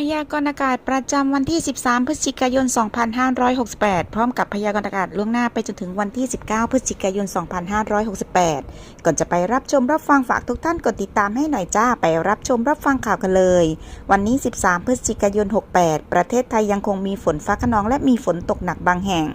พยากรณ์อากาศประจำวันที่ 13 พฤศจิกายน 2568 พร้อมกับพยากรณ์อากาศล่วงหน้าไปจนถึงวันที่ 19 พฤศจิกายน 2568 ก่อนจะไปรับชมรับฟังฝากทุกท่านกดติดตามให้หน่อยจ้าไปรับชมรับฟังข่าวกันเลย วันนี้ 13 พฤศจิกายน 68 ประเทศไทยยังคงมีฝนฟ้าขนองและมีฝนตกหนักบางแห่ง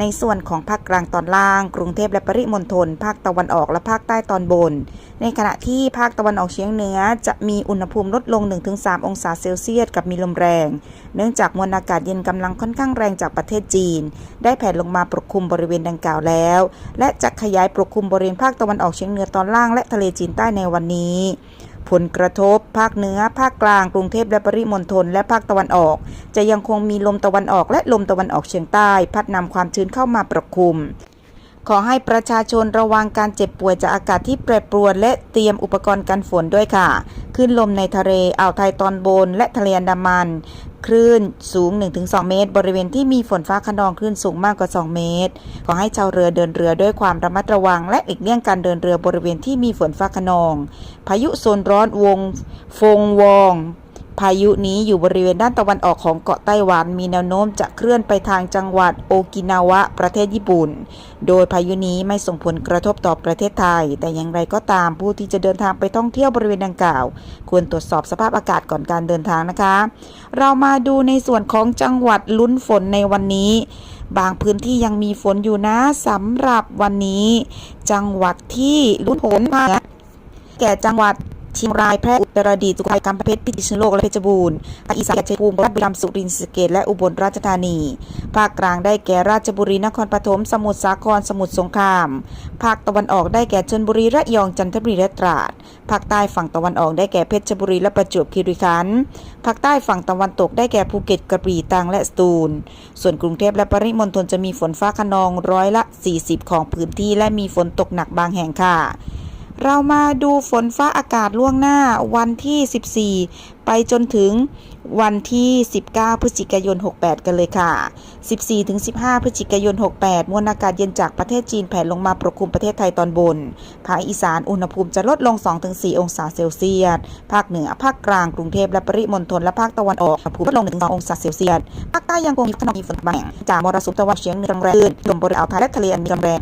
ในส่วนของภาคกลางตอนล่าง กรุงเทพและปริมณฑลภาคตะวันออกและภาคใต้ตอนบน ในขณะที่ภาคตะวันออกเฉียงเหนือจะมีอุณหภูมิลดลง 1-3 องศาเซลเซียสกับมีลมแรง เนื่องจากมวลอากาศเย็นกำลังค่อนข้างแรงจากประเทศจีน ได้แผ่ลงมาปกคลุมบริเวณดังกล่าวแล้ว และจะขยายปกคลุมบริเวณภาคตะวันออกเฉียงเหนือตอนล่างและทะเลจีนใต้ในวันนี้ผลกระทบ ภาคเหนือ ภาคกลาง กรุงเทพและปริมณฑลและภาคตะวันออก จะยังคงมีลมตะวันออกและลมตะวันออกเฉียงใต้ พัดนำความชื้นเข้ามาปกคลุม ขอให้ประชาชนระวังการเจ็บป่วยจากอากาศที่แปรปรวน และเตรียมอุปกรณ์กันฝนด้วยค่ะ ขึ้นลมในทะเลอ่าวไทยตอนบน และทะเลอันดามัน คลื่นสูง 1-2 เมตร บริเวณที่มีฝนฟ้าขนองคลื่นสูงมากกว่า 2 เมตร ขอให้ชาวเรือเดินเรือด้วยความระมัดระวัง และหลีกเลี่ยงการเดินเรือบริเวณที่มีฝนฟ้าขนอง พายุโซนร้อนวง ฟงวอง พายุนี้อยู่บริเวณด้านตะวันออกของเกาะไต้หวัน มีแนวโน้มจะเคลื่อนไปทางจังหวัดโอกินาวะ ประเทศญี่ปุ่น โดยพายุนี้ไม่ส่งผลกระทบต่อประเทศไทย แต่อย่างไรก็ตามผู้ที่จะเดินทางไปท่องเที่ยวบริเวณดังกล่าว ควรตรวจสอบสภาพอากาศก่อนการเดินทางนะคะ เรามาดูในส่วนของจังหวัดลุ้นฝนในวันนี้ บางพื้นที่ยังมีฝนอยู่นะสำหรับวันนี้ จังหวัดที่ลุ้นฝนมาแก่จังหวัด เชียงรายแพร่อุตรดิตถ์สุโขทัยกำแพงเพชรพิจิตรโลกและเพชรบูรณ์ภาคอีสานแก่ชัยภูมิราชบุรีรัมย์สุรินทร์สเกษและอุบลราชธานี ภาคกลางได้แก่ราชบุรีนครปฐมสมุทรสาครสมุทรสงคราม ภาคตะวันออกได้แก่ชลบุรีระยองจันทบุรีและตราด ภาคใต้ฝั่งตะวันออกได้แก่เพชรบุรีและประจวบคีรีขันธ์ภาคใต้ฝั่งตะวันตกได้แก่ภูเก็ตกระบี่ตรังและสตูล ส่วนกรุงเทพและปริมณฑลจะมีฝนฟ้าขนองร้อยละ 40 ของพื้นที่และมีฝนตกหนักบางแห่งค่ะ เรามาดูฝนฟ้าอากาศล่วงหน้าวันที่ 14 ไปจนถึงวันที่ 19 พฤศจิกายน 68 กันเลยค่ะ 14ถึง15 พฤศจิกายน 68 มวลอากาศเย็นจากประเทศจีนแผ่ลงมาปกคลุมประเทศไทยตอนบน ภาคอีสานอุณหภูมิจะลดลง 2-4 องศาเซลเซียส ภาคเหนือ ภาคกลาง กรุงเทพและปริมณฑลและภาคตะวันออกอุณหภูมิลดลง 1-2 องศาเซลเซียส ภาคใต้ยังคงมีฝนมีฝนบางแห่งจากมรสุมตะวันเฉียงเหนือกำแรงขึ้นลมบริเวณอ่าวไทยและทะเลอันมีกำลังแรง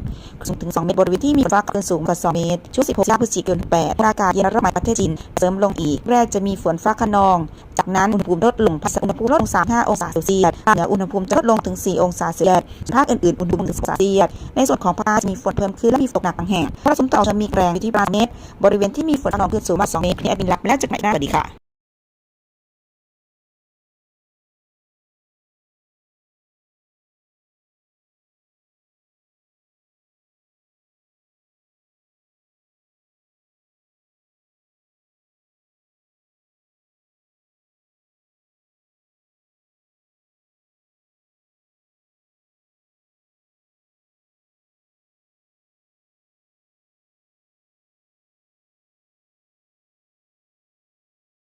สูงถึง 2 เมตรบริเวณที่มีฝนฟ้าคลื่นสูงกว่า 2 เมตรช่วง16พฤศจิกายน 8มวลอากาศเย็นระดับประเทศจีนเสริมลงอีก แรกจะมีฝนฟ้าขนองจากนั้นอุณหภูมิลดลงภาคอุณหภูมิลดลง 3-5 องศาเซลเซียสภาคเหนืออุณหภูมิจะลดลงถึง 4 องศาเซลเซียสภาคอื่นๆ อุณหภูมิถึง10องศาเซลเซียสในส่วนของภาคจะมีฝนเพิ่มขึ้นและมีฝนตกหนักบางแห่งมรสุมต่อจะมีแรงอยู่ที่ประมาณเมตร บริเวณที่มีฝนฟ้าขนองคลื่นสูงมาก2เมตรนี่แอดมินรับและจากไหนได้สวัสดีค่ะ